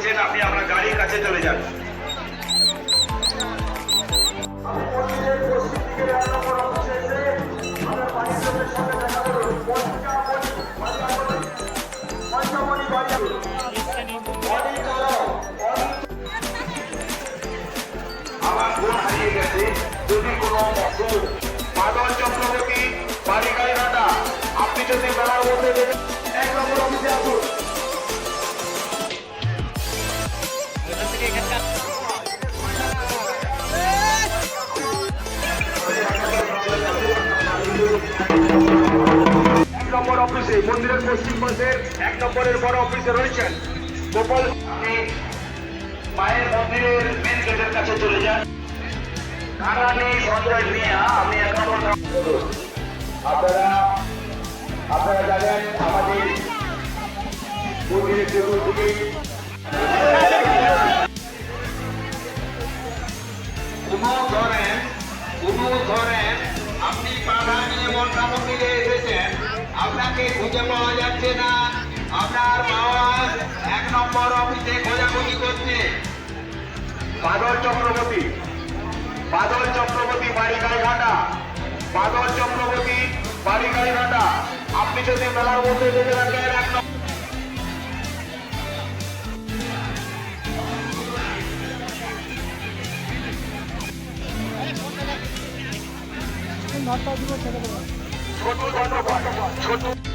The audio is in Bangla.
এসেছেন আপনি আপনার গাড়ির কাছে চলে যান। আমার গেছে, যদি কোনো অসুখ মাদল আপনি যদি মেলার মধ্যে এক নম্বর অফিসে অফিসে মন্দিরের পশ্চিম পাশের এক নম্বরের বড় অফিসে রয়েছেন। গোপাল আপনি মায়ের মন্দিরের মেন গেটের কাছে চলে যান। কারানি সঞ্জয় মিয়া আপনি এক নম্বর আপনারা আপনারা জানেন আমাদের মন্দিরের ধরেন ধরেন, আপনি নিয়ে খুঁজে পাওয়া যাচ্ছে না। আপনার বাবা এক নম্বর অফিসে খোঁজাখুঁজি করছে। বাদল চক্রবর্তী বাদল চক্রবর্তী বাড়িগাড়ি ঘাটা বাদল চক্রবর্তী বাড়িগাড়ি ঘাটা। আপনি যদি মেলার মধ্যে দেখে রাখেন এক নম্বর ছোট ধন্যবাদ ছোট